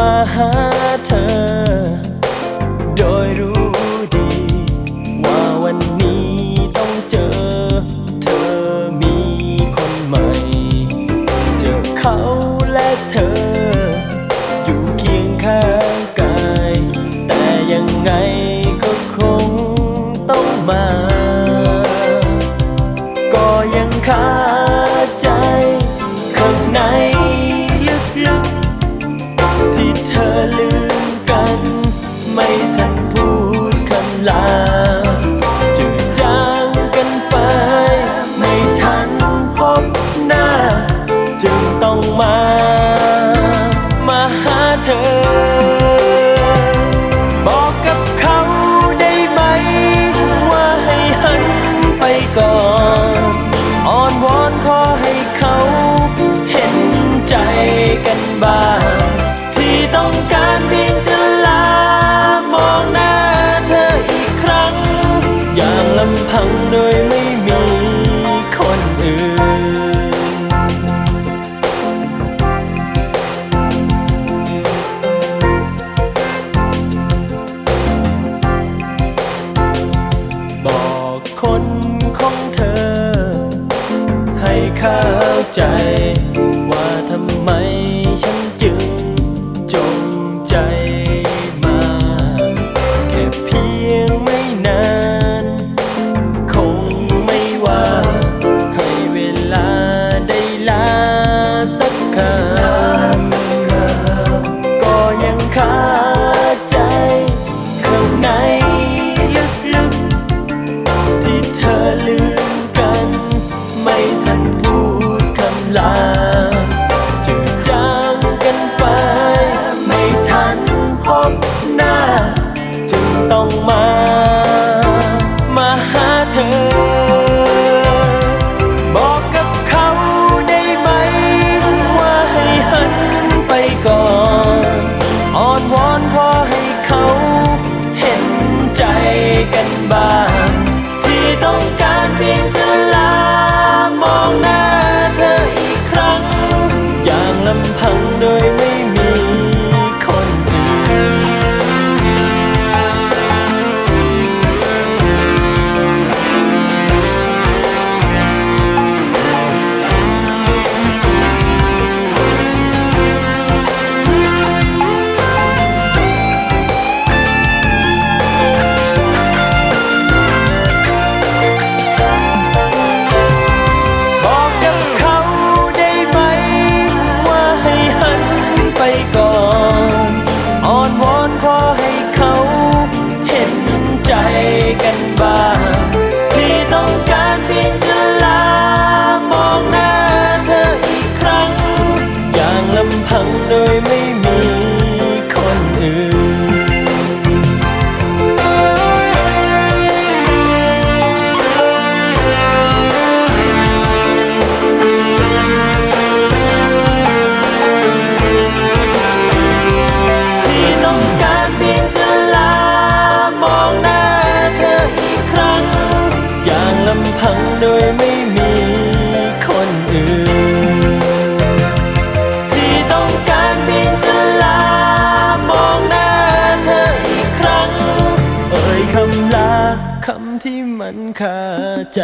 มาหาเธอ โดยรู้ดี ว่าวันนี้ต้องเจอ เธอมีคนใหม่ เจอเขาและเธอ อยู่เคียงข้างกาย แต่ยังไงก็คงต้องมา ก็ยังค้า ลำพังโดยไม่มีคนอื่น บอกคนของเธอ ให้เข้าใจว่าทำไม buồn cầm lại. bye. คำที่มันคาใจ